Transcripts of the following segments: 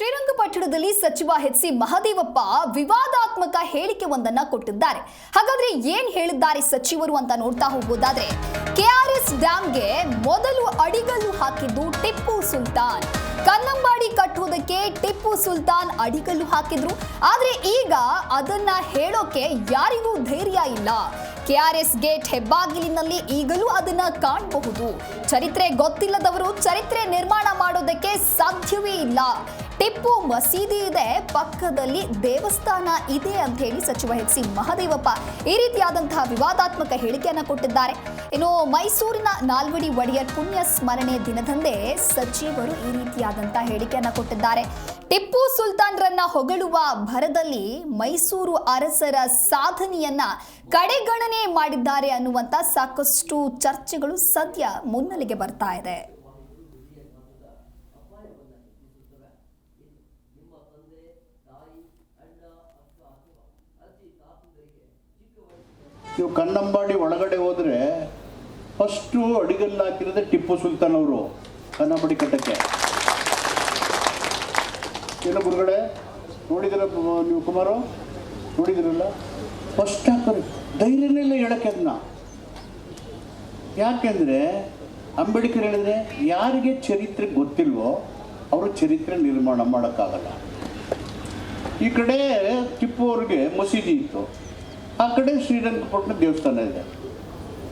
ಶ್ರೀರಂಗಪಟ್ಟಣದಲ್ಲಿ ಸಚಿವ H C Mahadevappa ವಿವಾದಾತ್ಮಕ ಹೇಳಿಕೆ ಒಂದನ್ನ ಕೊಟ್ಟಿದ್ದಾರೆ. ಹಾಗಾದ್ರೆ ಏನ್ ಹೇಳಿದ್ದಾರೆ ಸಚಿವರು ಅಂತ ನೋಡ್ತಾ ಹೋಗೋದಾದ್ರೆ ಕೆಆರ್ಎಸ್ ಡ್ಯಾಂಗೆ ಮೊದಲು ಅಡಿಗಲ್ಲು ಹಾಕಿದ್ದು ಟಿಪ್ಪು ಸುಲ್ತಾನ್. ಕನ್ನಂಬಾಡಿ ಕಟ್ಟುವುದಕ್ಕೆ ಟಿಪ್ಪು ಸುಲ್ತಾನ್ ಅಡಿಗಲ್ಲು ಹಾಕಿದ್ರು. ಆದ್ರೆ ಈಗ ಅದನ್ನ ಹೇಳೋಕೆ ಯಾರಿಗೂ ಧೈರ್ಯ ಇಲ್ಲ. ಕೆಆರ್ಎಸ್ ಗೇಟ್ ಹೆಬ್ಬಾಗಿಲಿನಲ್ಲಿ ಈಗಲೂ ಅದನ್ನ ಕಾಣಬಹುದು. ಚರಿತ್ರೆ ಗೊತ್ತಿಲ್ಲದವರು ಚರಿತ್ರೆ ನಿರ್ಮಾಣ ಮಾಡೋದಕ್ಕೆ ಸಾಧ್ಯವೇ ಇಲ್ಲ. ಟಿಪ್ಪು ಮಸೀದಿ ಇದೆ, ಪಕ್ಕದಲ್ಲಿ ದೇವಸ್ಥಾನ ಇದೆ ಅಂತ ಹೇಳಿ ಸಚಿವ ಎಚ್ ಸಿ ಮಹದೇವಪ್ಪ ಈ ರೀತಿಯಾದಂತಹ ವಿವಾದಾತ್ಮಕ ಹೇಳಿಕೆಯನ್ನು ಕೊಟ್ಟಿದ್ದಾರೆ. ಇನ್ನು ಮೈಸೂರಿನ ನಾಲ್ವಡಿ ಒಡೆಯರ್ ಪುಣ್ಯ ಸ್ಮರಣೆ ದಿನದಂದೇ ಸಚಿವರು ಈ ರೀತಿಯಾದಂತಹ ಹೇಳಿಕೆಯನ್ನು ಕೊಟ್ಟಿದ್ದಾರೆ. ಟಿಪ್ಪು ಸುಲ್ತಾನ್ರನ್ನ ಹೊಗಳುವ ಭರದಲ್ಲಿ ಮೈಸೂರು ಅರಸರ ಸಾಧನೆಯನ್ನ ಕಡೆಗಣನೆ ಮಾಡಿದ್ದಾರೆ ಅನ್ನುವಂತ ಸಾಕಷ್ಟು ಚರ್ಚೆಗಳು ಸದ್ಯ ಮುನ್ನೆಲೆಗೆ ಬರ್ತಾ ಇದೆ. ನೀವು ಕನ್ನಂಬಾಡಿ ಒಳಗಡೆ ಹೋದರೆ ಫಸ್ಟು ಅಡಿಗಲ್ಲು ಹಾಕಿರೋದೇ ಟಿಪ್ಪು ಸುಲ್ತಾನ್ ಅವರು ಕನ್ನಂಬಾಡಿ ಕಟ್ಟಕ್ಕೆ. ಏನು ಗುರುಗಳೇ, ನೋಡಿದಿರ ನೀವು ಕುಮಾರು? ನೋಡಿದಿರಲ್ಲ? ಫಸ್ಟ್ ಹಾಕೋರು. ಧೈರ್ಯನೇ ಇಲ್ಲ ಹೇಳಕ್ಕೆ ಅದನ್ನ ಯಾಕೆಂದರೆ ಅಂಬೇಡ್ಕರ್ ಹೇಳಿದ್ರೆ ಯಾರಿಗೆ ಚರಿತ್ರೆ ಗೊತ್ತಿಲ್ವೋ ಅವರು ಚರಿತ್ರೆ ನಿರ್ಮಾಣ ಮಾಡೋಕ್ಕಾಗಲ್ಲ. ಈ ಕಡೆ ಟಿಪ್ಪು ಅವ್ರಿಗೆ ಮಸೀದಿ ಇತ್ತು. ಆ ಕಡೆ ಶ್ರೀರಂಗಪಟ್ಟಣ ದೇವಸ್ಥಾನ ಇದೆ.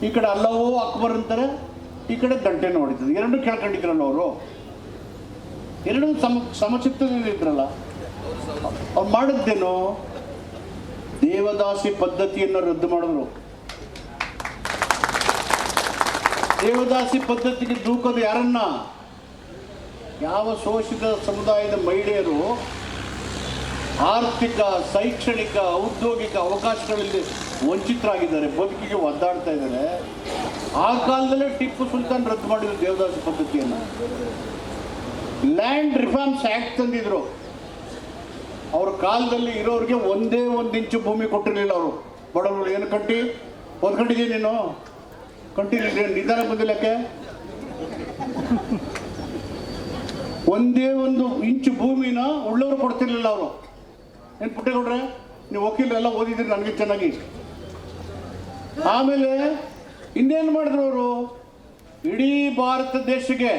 ಈ ಕಡೆ ಅಲ್ಲವೋ ಅಕ್ಬರ್ ಅಂತಾರೆ, ಈ ಕಡೆ ಗಂಟೆನ ಹೊಡಿತದೆ. ಎರಡು ಕೇಳ್ಕೊಂಡಿದ್ರಲ್ಲ ಅವರು? ಎರಡು ಸಮ ಸಮಚಿತ್ತದಲ್ಲಿ ಅವ್ರು ಮಾಡಿದ್ದೇನು? ದೇವದಾಸಿ ಪದ್ಧತಿಯನ್ನು ರದ್ದು ಮಾಡಿದ್ರು. ದೇವದಾಸಿ ಪದ್ಧತಿಗೆ ದೂಕೋದು ಯಾರನ್ನ? ಯಾವ ಶೋಷಿತ ಸಮುದಾಯದ ಮಹಿಳೆಯರು ಆರ್ಥಿಕ, ಶೈಕ್ಷಣಿಕ, ಔದ್ಯೋಗಿಕ ಅವಕಾಶಗಳಲ್ಲಿ ವಂಚಿತರಾಗಿದ್ದಾರೆ, ಬದುಕಿಗೆ ಒದ್ದಾಡ್ತಾ ಇದ್ದಾರೆ. ಆ ಕಾಲದಲ್ಲೇ ಟಿಪ್ಪು ಸುಲ್ತಾನ್ ರದ್ದು ಮಾಡಿದ್ರು ದೇವದಾಸ ಪದ್ಧತಿಯನ್ನು. ಲ್ಯಾಂಡ್ ರಿಫಾರ್ಮ್ಸ್ ಆ್ಯಕ್ಟ್ ತಂದಿದ್ರು. ಅವ್ರ ಕಾಲದಲ್ಲಿ ಇರೋರಿಗೆ ಒಂದೇ ಒಂದು ಇಂಚು ಭೂಮಿ ಕೊಟ್ಟಿರಲಿಲ್ಲ ಅವರು. ಬಡವರು ಏನು ಕಟ್ಟಿ ಓದ್ಕೊಂಡಿದ್ದೀನಿ ನೀನು? ಕಂಟಿನ್ಯೂ ನಿಧಾನ ಬಂದಿಲ್ಲಕ್ಕೆ ಒಂದೇ ಒಂದು ಇಂಚು ಭೂಮಿನ ಉಳ್ಳವರು ಕೊಡ್ತಿರ್ಲಿಲ್ಲ ಅವರು. ಏನು ಪುಟ್ಟೇಗೌಡ್ರೆ ನೀವು ವಕೀಲರೆಲ್ಲ ಓದಿದ್ರಿ ನನಗೆ ಚೆನ್ನಾಗಿ. ಆಮೇಲೆ ಇನ್ನೇನು ಮಾಡಿದ್ರು ಅವರು? ಇಡೀ ಭಾರತ ದೇಶಕ್ಕೆ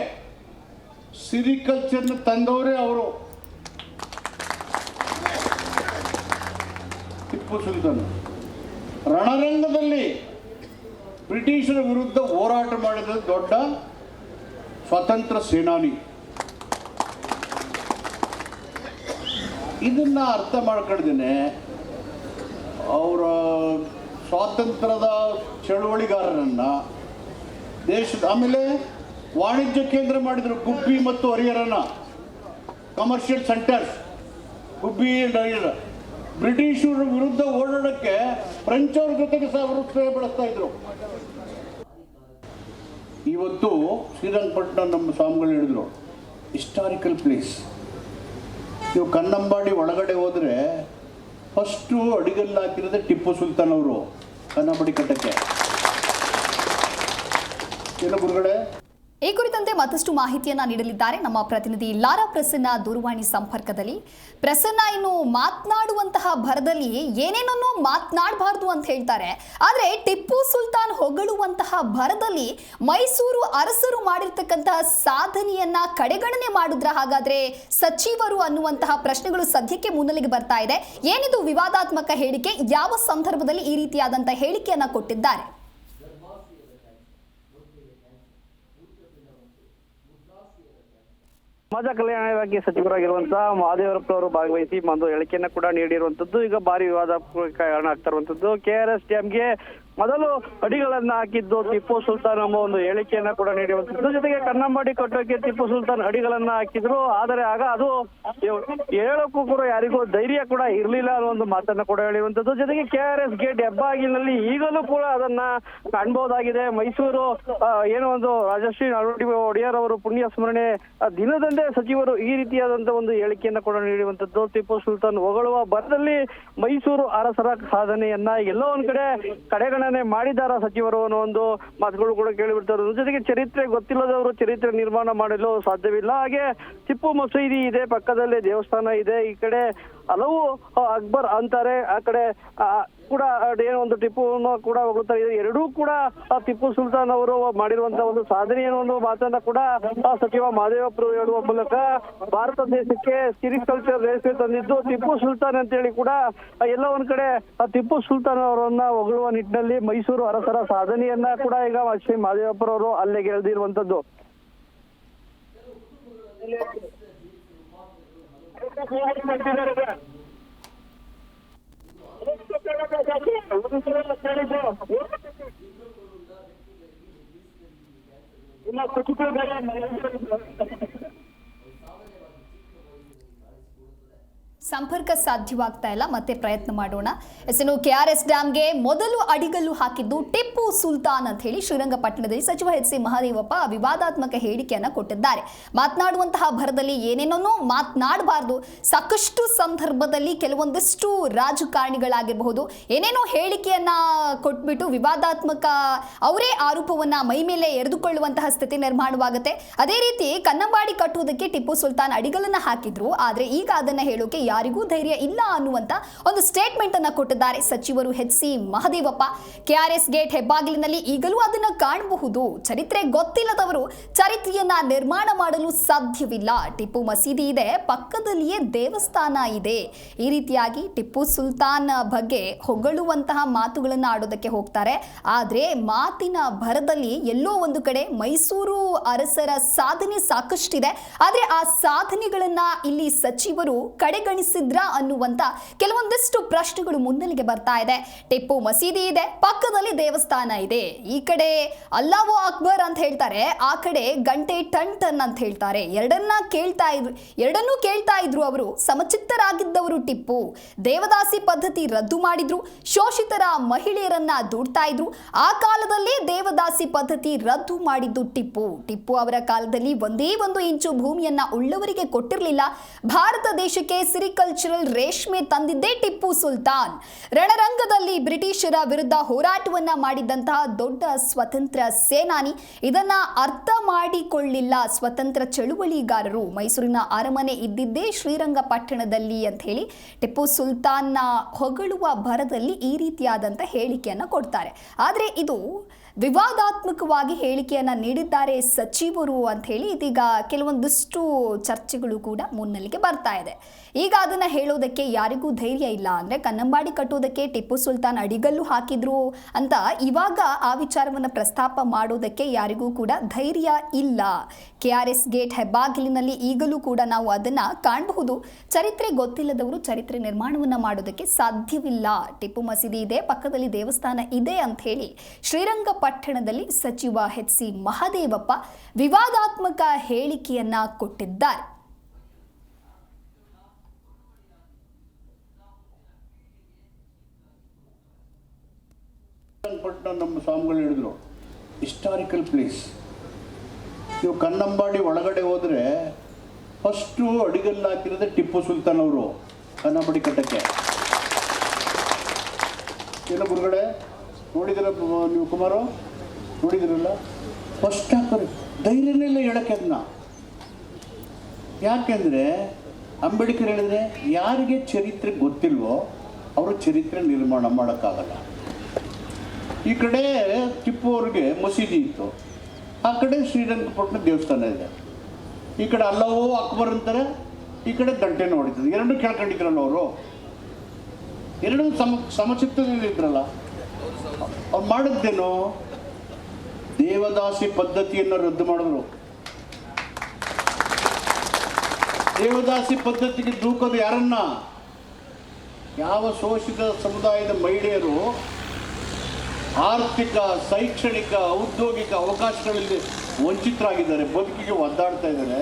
ಸಿರಿಕಲ್ಚರ್ನ ತಂದವರೇ ಅವರು. ಟಿಪ್ಪು ಸುಲ್ತಾನ್. ರಣರಂಗದಲ್ಲಿ ಬ್ರಿಟಿಷರ ವಿರುದ್ಧ ಹೋರಾಟ ಮಾಡಿದ ದೊಡ್ಡ ಸ್ವತಂತ್ರ ಸೇನಾನಿ. ಇದನ್ನ ಅರ್ಥ ಮಾಡ್ಕೊಂಡಿದ್ದೀನಿ ಅವರ ಸ್ವಾತಂತ್ರ್ಯದ ಚಳುವಳಿಗಾರರನ್ನ ದೇಶದ, ಆಮೇಲೆ ವಾಣಿಜ್ಯ ಕೇಂದ್ರ ಮಾಡಿದರು ಗುಬ್ಬಿ ಮತ್ತು ಹರಿಹರನ ಕಮರ್ಷಿಯಲ್ ಸೆಂಟರ್ಸ್ ಗುಬ್ಬಿ ಹರಿಹರ ಬ್ರಿಟಿಷರ ವಿರುದ್ಧ ಓಡಾಡಕ್ಕೆ ಫ್ರೆಂಚ್ ಅವ್ರ ಜೊತೆಗೆ ಸಹ ಬಳಸ್ತಾ ಇದ್ರು. ಇವತ್ತು ಶ್ರೀರಂಗಪಟ್ಟಣ ನಮ್ಮ ಸ್ವಾಮಿಗಳು ಹೇಳಿದ್ರು ಹಿಸ್ಟಾರಿಕಲ್ ಪ್ಲೇಸ್ ನೀವು ಕನ್ನಂಬಾಡಿ ಒಳಗಡೆ ಹೋದರೆ ಫಸ್ಟು ಅಡಿಗಲ್ಲಿ ಹಾಕಿರೋದೇ ಟಿಪ್ಪು ಸುಲ್ತಾನ್ ಅವರು ಕನ್ನಂಬಾಡಿ ಕಟ್ಟಕ್ಕೆ. ಏನು ಗುರುಗಳೇ? ಈ ಕುರಿತಂತೆ ಮತ್ತಷ್ಟು ಮಾಹಿತಿಯನ್ನ ನೀಡಲಿದ್ದಾರೆ ನಮ್ಮ ಪ್ರತಿನಿಧಿ ಲಾರಾ ಪ್ರಸನ್ನ ದೂರವಾಣಿ ಸಂಪರ್ಕದಲ್ಲಿ. ಪ್ರಸನ್ನ, ಇನ್ನು ಮಾತನಾಡುವಂತಹ ಭರದಲ್ಲಿ ಏನೇನನ್ನೋ ಮಾತನಾಡಬಾರ್ದು ಅಂತ ಹೇಳ್ತಾರೆ. ಆದ್ರೆ ಟಿಪ್ಪು ಸುಲ್ತಾನ್ ಹೊಗಳುವಂತಹ ಭರದಲ್ಲಿ ಮೈಸೂರು ಅರಸರು ಮಾಡಿರ್ತಕ್ಕಂತಹ ಸಾಧನೆಯನ್ನ ಕಡೆಗಣನೆ ಮಾಡಿದ್ರ ಹಾಗಾದ್ರೆ ಸಚಿವರು ಅನ್ನುವಂತಹ ಪ್ರಶ್ನೆಗಳು ಸದ್ಯಕ್ಕೆ ಮುನ್ನೆಲೆಗೆ ಬರ್ತಾ ಇದೆ. ಏನಿದು ವಿವಾದಾತ್ಮಕ ಹೇಳಿಕೆ, ಯಾವ ಸಂದರ್ಭದಲ್ಲಿ ಈ ರೀತಿಯಾದಂತಹ ಹೇಳಿಕೆಯನ್ನ ಕೊಟ್ಟಿದ್ದಾರೆ? ಸಮಾಜ ಕಲ್ಯಾಣ ಇಲಾಖೆ ಸಚಿವರಾಗಿರುವಂತಹ ಮಹಾದೇವರಪ್ಪ ಅವರು ಭಾಗವಹಿಸಿ ಒಂದು ಹೇಳಿಕೆಯನ್ನ ಕೂಡ ನೀಡಿರುವಂತದ್ದು. ಈಗ ಭಾರಿ ವಿವಾದ ಕಾರಣ ಆಗ್ತಾ ಇರುವಂತದ್ದು. ಕೆ ಆರ್ ಎಸ್ ಡ್ಯಾಮ್ಗೆ ಮೊದಲು ಅಡಿಗಳನ್ನ ಹಾಕಿದ್ದು ಟಿಪ್ಪು ಸುಲ್ತಾನ್ ಎಂಬ ಒಂದು ಹೇಳಿಕೆಯನ್ನ ಕೂಡ ನೀಡಿರುವಂತದ್ದು ಜೊತೆಗೆ ಕನ್ನಂಬಾಡಿ ಕಟ್ಟೋಕೆ ಟಿಪ್ಪು ಸುಲ್ತಾನ್ ಅಡಿಗಳನ್ನ ಹಾಕಿದ್ರು. ಆದರೆ ಆಗ ಅದು ಹೇಳಕ್ಕೂ ಕೂಡ ಯಾರಿಗೂ ಧೈರ್ಯ ಕೂಡ ಇರ್ಲಿಲ್ಲ ಅನ್ನೋ ಒಂದು ಮಾತನ್ನ ಕೂಡ ಹೇಳಿರುವಂತದ್ದು ಜೊತೆಗೆ ಕೆ ಆರ್ ಎಸ್ ಗೇಟ್ ಹೆಬ್ಬಾಗಿಲಿನಲ್ಲಿ ಈಗಲೂ ಕೂಡ ಅದನ್ನ ಕಾಣಬಹುದಾಗಿದೆ ಮೈಸೂರು ಏನು ಒಂದು ರಾಜಶ್ರೀ ನಾಲ್ವಡಿ ಒಡೆಯರ್ ಅವರು ಪುಣ್ಯ ಸ್ಮರಣೆ ದಿನದಂದೇ ಸಚಿವರು ಈ ರೀತಿಯಾದಂತ ಒಂದು ಹೇಳಿಕೆಯನ್ನ ಕೂಡ ನೀಡುವಂತದ್ದು ಟಿಪ್ಪು ಸುಲ್ತಾನ್ ಹೊಗಳುವ ಬರದಲ್ಲಿ ಮೈಸೂರು ಅರಸರ ಸಾಧನೆಯನ್ನ ಎಲ್ಲೋ ಒಂದ್ ಕಡೆ ಕಡೆಗಣನೆ ಪರಿಶೀಲನೆ ಮಾಡಿದಾರ ಸಚಿವರು ಅನ್ನೋ ಒಂದು ಮಾತುಗಳು ಕೂಡ ಕೇಳಿಬಿಡ್ತಾರೆ ಜೊತೆಗೆ ಚರಿತ್ರೆ ಗೊತ್ತಿಲ್ಲದವರು ಚರಿತ್ರೆ ನಿರ್ಮಾಣ ಮಾಡಲು ಸಾಧ್ಯವಿಲ್ಲ. ಹಾಗೆ ಟಿಪ್ಪು ಮಸೀದಿ ಇದೆ, ಪಕ್ಕದಲ್ಲೇ ದೇವಸ್ಥಾನ ಇದೆ, ಈ ಕಡೆ ಹಲವು ಅಕ್ಬರ್ ಅಂತಾರೆ. ಆ ಕಡೆ ಕೂಡ ಏನೋ ಒಂದು ಟಿಪ್ಪುವನ್ನು ಕೂಡ ಹೋಗುತ್ತಾ ಇದೆ. ಎರಡೂ ಕೂಡ ಟಿಪ್ಪು ಸುಲ್ತಾನ್ ಅವರು ಮಾಡಿರುವಂತಹ ಒಂದು ಸಾಧನೆ ಒಂದು ಮಾತನ್ನ ಕೂಡ ಸಚಿವ ಮಹದೇವಪ್ಪರು ಹೇಳುವ ಮೂಲಕ ಭಾರತ ದೇಶಕ್ಕೆ ಸಿರಿಕಲ್ಚರ್ ರೇಸ್ಗೆ ತಂದಿದ್ದು ಟಿಪ್ಪು ಸುಲ್ತಾನ್ ಅಂತೇಳಿ ಕೂಡ ಎಲ್ಲ ಒಂದ್ ಕಡೆ ಟಿಪ್ಪು ಸುಲ್ತಾನ್ ಅವರನ್ನ ಹೊಗಳುವ ನಿಟ್ಟಿನಲ್ಲಿ ಮೈಸೂರು ಅರಸರ ಸಾಧನೆಯನ್ನ ಕೂಡ ಈಗ ಶ್ರೀ ಮಹದೇವಪ್ಪರವರು ಅಲ್ಲಿಗೆ ಎಳೆದಿರುವಂತದ್ದು. ಇಲ್ಲ ಕುಟುಂಬ ಸಂಪರ್ಕ ಸಾಧ್ಯವಾಗ್ತಾ ಇಲ್ಲ. ಮತ್ತೆ ಪ್ರಯತ್ನ ಮಾಡೋಣ. ಎಸ್ನು ಕೆ ಆರ್ ಎಸ್ ಡ್ಯಾಮ್ಗೆ ಮೊದಲು ಅಡಿಗಲ್ಲು ಹಾಕಿದ್ದು ಟಿಪ್ಪು ಸುಲ್ತಾನ್ ಅಂತ ಹೇಳಿ ಶ್ರೀರಂಗಪಟ್ಟಣದಲ್ಲಿ ಸಚಿವ ಎಚ್ ಸಿ ಮಹಾದೇವಪ್ಪ ವಿವಾದಾತ್ಮಕ ಹೇಳಿಕೆಯನ್ನ ಕೊಟ್ಟಿದ್ದಾರೆ. ಮಾತನಾಡುವಂತಹ ಭರದಲ್ಲಿ ಏನೇನೋ ಮಾತನಾಡಬಾರ್ದು. ಸಾಕಷ್ಟು ಸಂದರ್ಭದಲ್ಲಿ ಕೆಲವೊಂದಿಷ್ಟು ರಾಜಕಾರಣಿಗಳಾಗಿರಬಹುದು. ಏನೇನೋ ಹೇಳಿಕೆಯನ್ನ ಕೊಟ್ಬಿಟ್ಟು ವಿವಾದಾತ್ಮಕ ಅವರೇ ಆರೋಪವನ್ನ ಮೈ ಮೇಲೆ ಎರೆದುಕೊಳ್ಳುವಂತಹ ಸ್ಥಿತಿ ನಿರ್ಮಾಣವಾಗುತ್ತೆ. ಅದೇ ರೀತಿ ಕನ್ನಂಬಾಡಿ ಕಟ್ಟುವುದಕ್ಕೆ ಟಿಪ್ಪು ಸುಲ್ತಾನ್ ಅಡಿಗಲನ್ನ ಹಾಕಿದ್ರು. ಆದ್ರೆ ಈಗ ಅದನ್ನ ಹೇಳೋಕೆ ಯಾರಿಗೂ ಧೈರ್ಯ ಇಲ್ಲ ಅನ್ನುವಂತ ಒಂದು ಸ್ಟೇಟ್ಮೆಂಟ್ ಅನ್ನು ಕೊಟ್ಟಿದ್ದಾರೆ ಸಚಿವರು H C Mahadevappa. KRS gate ಹೆಬ್ಬಾಗಿಲಿನಲ್ಲಿ ಈಗಲೂ ಅದನ್ನ ಕಾಣಬಹುದು. ಚರಿತ್ರೆ ಗೊತ್ತಿಲ್ಲದವರು ಚರಿತ್ರೆಯನ್ನ ನಿರ್ಮಾಣ ಮಾಡಲು ಸಾಧ್ಯವಿಲ್ಲ. ಟಿಪ್ಪು ಮಸೀದಿ ಇದೆ, ಪಕ್ಕದಲ್ಲಿಯೇ ದೇವಸ್ಥಾನ ಇದೆ. ಈ ರೀತಿಯಾಗಿ ಟಿಪ್ಪು ಸುಲ್ತಾನ್ ಬಗ್ಗೆ ಹೊಗಳುವಂತಹ ಮಾತುಗಳನ್ನ ಆಡೋದಕ್ಕೆ ಹೋಗ್ತಾರೆ. ಆದ್ರೆ ಮಾತಿನ ಭರದಲ್ಲಿ ಎಲ್ಲೋ ಒಂದು ಕಡೆ ಮೈಸೂರು ಅರಸರ ಸಾಧನೆ ಸಾಕಷ್ಟಿದೆ. ಆದ್ರೆ ಆ ಸಾಧನೆಗಳನ್ನ ಇಲ್ಲಿ ಸಚಿವರು ಕಡೆಗಣಿಸಿದ್ರ ಅನ್ನುವಂತ ಕೆಲವೊಂದಿಷ್ಟು ಪ್ರಶ್ನೆಗಳು ಮುನ್ನೆಲೆಗೆ ಬರ್ತಾ ಇದೆ. ಟಿಪ್ಪು ಮಸೀದಿ ಇದೆ, ಪಕ್ಕದಲ್ಲಿ ದೇವಸ್ಥಾನ ಇದೆ. ಈ ಕಡೆ ಅಲ್ಲಾವು ಅಕ್ಬರ್ ಅಂತ ಹೇಳ್ತಾರೆ, ಆ ಕಡೆ ಗಂಟೆ ಟನ್ ಟನ್ ಅಂತ ಹೇಳ್ತಾರೆ. ಎರಡನ್ನ ಕೇಳ್ತಾ ಇದ್ರು, ಎರಡನ್ನೂ ಕೇಳ್ತಾ ಇದ್ರು ಅವರು. ಸಮಚಿತ್ತರಾಗಿದ್ದವರು ಟಿಪ್ಪು. ದೇವದಾಸಿ ಪದ್ಧತಿ ರದ್ದು ಮಾಡಿದ್ರು, ಶೋಷಿತರ ಮಹಿಳೆಯರನ್ನ ದೂಡ್ತಾ ಇದ್ರು. ಆ ಕಾಲದಲ್ಲಿ ದೇವದಾಸಿ ಪದ್ಧತಿ ರದ್ದು ಮಾಡಿದ್ದು ಟಿಪ್ಪು. ಟಿಪ್ಪು ಅವರ ಕಾಲದಲ್ಲಿ ಒಂದೇ ಒಂದು ಇಂಚು ಭೂಮಿಯನ್ನ ಉಳ್ಳವರಿಗೆ ಕೊಟ್ಟಿರಲಿಲ್ಲ. ಭಾರತ ದೇಶಕ್ಕೆ ಸಿರಿಕಲ್ಚರಲ್ ರೇಷ್ಮೆ ತಂದಿದ್ದೇ ಟಿಪ್ಪು ಸುಲ್ತಾನ್. ರಣರಂಗದಲ್ಲಿ ಬ್ರಿಟಿಷರ ವಿರುದ್ಧ ಹೋರಾಟವನ್ನ ಮಾಡಿದಂತಹ ದೊಡ್ಡ ಸ್ವತಂತ್ರ ಸೇನಾನಿ ಇದನ್ನ ಅರ್ಥ ಮಾಡಿಕೊಳ್ಳಿಲ್ಲ ಸ್ವತಂತ್ರ ಚಳುವಳಿಗಾರರು. ಮೈಸೂರಿನ ಅರಮನೆ ಇದ್ದಿದ್ದೇ ಶ್ರೀರಂಗಪಟ್ಟಣದಲ್ಲಿ ಅಂತ ಹೇಳಿ ಟಿಪ್ಪು ಸುಲ್ತಾನ್ನ ಹೊಗಳುವ ಭರದಲ್ಲಿ ಈ ರೀತಿಯಾದಂಥ ಹೇಳಿಕೆಯನ್ನ ಕೊಡ್ತಾರೆ. ಆದರೆ ಇದು ವಿವಾದಾತ್ಮಕವಾಗಿ ಹೇಳಿಕೆಯನ್ನ ನೀಡಿದ್ದಾರೆ ಸಚಿವರು ಅಂತ ಹೇಳಿ ಇದೀಗ ಕೆಲವೊಂದಿಷ್ಟು ಚರ್ಚೆಗಳು ಕೂಡ ಮುನ್ನೆಲೆಗೆ ಬರ್ತಾ ಇದೆ. ಈಗ ಅದನ್ನ ಹೇಳೋದಕ್ಕೆ ಯಾರಿಗೂ ಧೈರ್ಯ ಇಲ್ಲ. ಅಂದ್ರೆ ಕನ್ನಂಬಾಡಿ ಕಟ್ಟೋದಕ್ಕೆ ಟಿಪ್ಪು ಸುಲ್ತಾನ್ ಅಡಿಗಲ್ಲು ಹಾಕಿದ್ರು ಅಂತ ಇವಾಗ ಆ ವಿಚಾರವನ್ನ ಪ್ರಸ್ತಾಪ ಮಾಡೋದಕ್ಕೆ ಯಾರಿಗೂ ಕೂಡ ಧೈರ್ಯ ಇಲ್ಲ. ಕೆ ಆರ್ ಎಸ್ ಗೇಟ್ ಹೆಬ್ಬಾಗಿಲಿನಲ್ಲಿ ಈಗಲೂ ಕೂಡ ನಾವು ಅದನ್ನ ಕಾಣಬಹುದು. ಚರಿತ್ರೆ ಗೊತ್ತಿಲ್ಲದವರು ಚರಿತ್ರೆ ನಿರ್ಮಾಣವನ್ನ ಮಾಡೋದಕ್ಕೆ ಸಾಧ್ಯವಿಲ್ಲ. ಟಿಪ್ಪು ಮಸೀದಿ ಇದೆ, ಪಕ್ಕದಲ್ಲಿ ದೇವಸ್ಥಾನ ಇದೆ ಅಂತ ಹೇಳಿ ಶ್ರೀರಂಗಪಟ್ಟಣದಲ್ಲಿ ಸಚಿವ ಎಚ್ ಸಿ ಮಹದೇವಪ್ಪ ವಿವಾದಾತ್ಮಕ ಹೇಳಿಕೆಯನ್ನ ಕೊಟ್ಟಿದ್ದಾರೆ. ನಮ್ಮ ಸ್ವಾಮಿಗಳು ಹೇಳಿದ್ರು. ಹಿಸ್ಟಾರಿಕಲ್ ಪ್ಲೇಸ್ ನೀವು ಕನ್ನಂಬಾಡಿ ಒಳಗಡೆ ಹೋದ್ರೆ ಫಸ್ಟು ಅಡಿಗಲ್ಲಿ ಹಾಕಿರೋದೆ ಟಿಪ್ಪು ಸುಲ್ತಾನ್ ಅವರು ಕನ್ನಂಬಾಡಿ ಕಟ್ಟಕ್ಕೆ. ಏನು ಗುರುಗಡೆ ನೋಡಿದಿರ ನೀವು ಕುಮಾರು? ನೋಡಿದಿರಲ್ಲ? ಫಸ್ಟ್ ಹಾಕೋರಿ. ಧೈರ್ಯನೇ ಇಲ್ಲ ಹೇಳಕ್ಕೆ ಅದನ್ನ. ಯಾಕೆಂದ್ರೆ, ಅಂಬೇಡ್ಕರ್ ಹೇಳಿದ್ರೆ ಯಾರಿಗೆ ಚರಿತ್ರೆ ಗೊತ್ತಿಲ್ವೋ, ಅವರು ಚರಿತ್ರೆ ನಿರ್ಮಾಣ ಮಾಡೋಕ್ಕಾಗಲ್ಲ. ಈ ಕಡೆ ಟಿಪ್ಪು ಅವ್ರಿಗೆ ಮಸೀದಿ ಇತ್ತು. ಆ ಕಡೆ ಶ್ರೀರಂಗಪಟ್ಟಣ ದೇವಸ್ಥಾನ ಇದೆ. ಈ ಕಡೆ ಅಲ್ಲವೋ ಅಕ್ಬರ್ ಅಂತಾರೆ, ಈ ಕಡೆ ಗಂಟೆ ನೋಡಿದ್ರು ಎರಡು ಕೇಳ್ಕೊಂಡಿದ್ರಲ್ಲ ಅವರು? ಎರಡು ಸಮ ಸಮಚಿತ್ತದಲ್ಲಿದ್ರಲ್ಲ ಅವ್ರು ಮಾಡಿದ್ದೇನು? ದೇವದಾಸಿ ಪದ್ಧತಿಯನ್ನು ರದ್ದು ಮಾಡಿದ್ರು. ದೇವದಾಸಿ ಪದ್ಧತಿಗೆ ದೂಕೋದು ಯಾರನ್ನ? ಯಾವ ಶೋಷಿತ ಸಮುದಾಯದ ಮಹಿಳೆಯರು ಆರ್ಥಿಕ, ಶೈಕ್ಷಣಿಕ, ಔದ್ಯೋಗಿಕ ಅವಕಾಶಗಳಲ್ಲಿ ವಂಚಿತರಾಗಿದ್ದಾರೆ, ಬದುಕಿಗೆ ಒದ್ದಾಡ್ತಾ ಇದ್ದಾರೆ.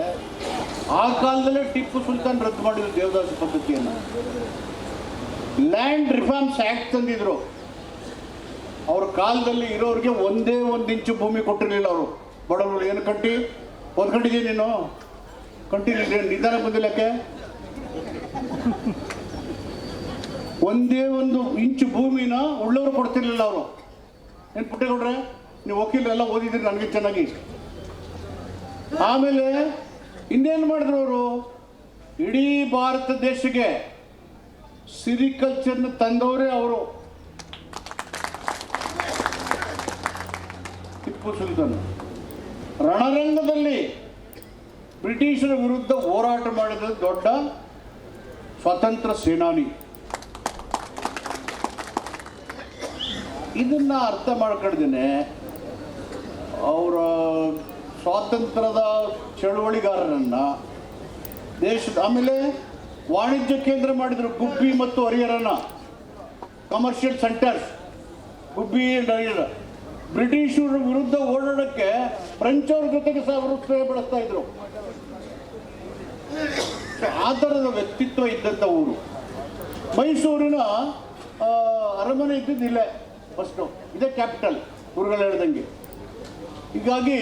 ಆ ಕಾಲದಲ್ಲೇ ಟಿಪ್ಪು ಸುಲ್ತಾನ್ ರದ್ದು ಮಾಡಿದ್ರು ದೇವದಾಸ ಪದ್ಧತಿಯನ್ನು. ಲ್ಯಾಂಡ್ ರಿಫಾರ್ಮ್ಸ್ ಆಕ್ಟ್ ತಂದಿದ್ರು. ಅವ್ರ ಕಾಲದಲ್ಲಿ ಇರೋರಿಗೆ ಒಂದೇ ಒಂದು ಇಂಚು ಭೂಮಿ ಕೊಟ್ಟಿರಲಿಲ್ಲ ಅವರು. ಬಡವರು ಏನು ಕಟ್ಟಿ ಕಟ್ಟಿದೀನಿ ನೀನು? ಕಂಟಿನ್ಯೂ ನಿಧಾನ ಬಂದಿಲ್ಲಕ್ಕೆ ಒಂದೇ ಒಂದು ಇಂಚು ಭೂಮಿನ ಉಳ್ಳವರು ಕೊಡ್ತಿರ್ಲಿಲ್ಲ ಅವರು. ಏನು ಪುಟ್ಟೇಗೌಡ್ರೆ ನೀವು ವಕೀಲರೆಲ್ಲ ಓದಿದ್ರಿ ನನಗೆ ಚೆನ್ನಾಗಿ. ಆಮೇಲೆ ಇನ್ನೇನು ಮಾಡಿದ್ರು ಅವರು? ಇಡೀ ಭಾರತ ದೇಶಕ್ಕೆ ಸಿರಿಕಲ್ಚರ್ನ ತಂದವರೇ ಅವರು. ಟಿಪ್ಪು ಸುಲ್ತಾನ್. ರಣರಂಗದಲ್ಲಿ ಬ್ರಿಟಿಷರ ವಿರುದ್ಧ ಹೋರಾಟ ಮಾಡಿದ ದೊಡ್ಡ ಸ್ವತಂತ್ರ ಸೇನಾನಿ. ಇದನ್ನ ಅರ್ಥ ಮಾಡ್ಕೊಂಡಿದ್ದೀನಿ. ಅವರ ಸ್ವಾತಂತ್ರ್ಯದ ಚಳುವಳಿಗಾರರನ್ನ ದೇಶದ, ಆಮೇಲೆ ವಾಣಿಜ್ಯ ಕೇಂದ್ರ ಮಾಡಿದ್ರು ಗುಬ್ಬಿ ಮತ್ತು ಹರಿಹರನ. Commercial centres Gubbi and Harihara ಬ್ರಿಟಿಷರ ವಿರುದ್ಧ ಓಡಾಡಕ್ಕೆ ಫ್ರೆಂಚ್ ಅವ್ರ ಜೊತೆಗೆ ಸ್ನೇಹ ಬೆಳೆಸ್ತಾ ಇದ್ರು. ಆ ಥರದ ವ್ಯಕ್ತಿತ್ವ ಇದ್ದಂಥ ಊರು. ಮೈಸೂರಿನ ಅರಮನೆ ಇದ್ದಿದ್ದು ಇಲ್ಲೇ ಫಸ್ಟು ಇದೇ ಕ್ಯಾಪಿಟಲ್ ಊರುಗಳು ಹೇಳ್ದಂಗೆ. ಹೀಗಾಗಿ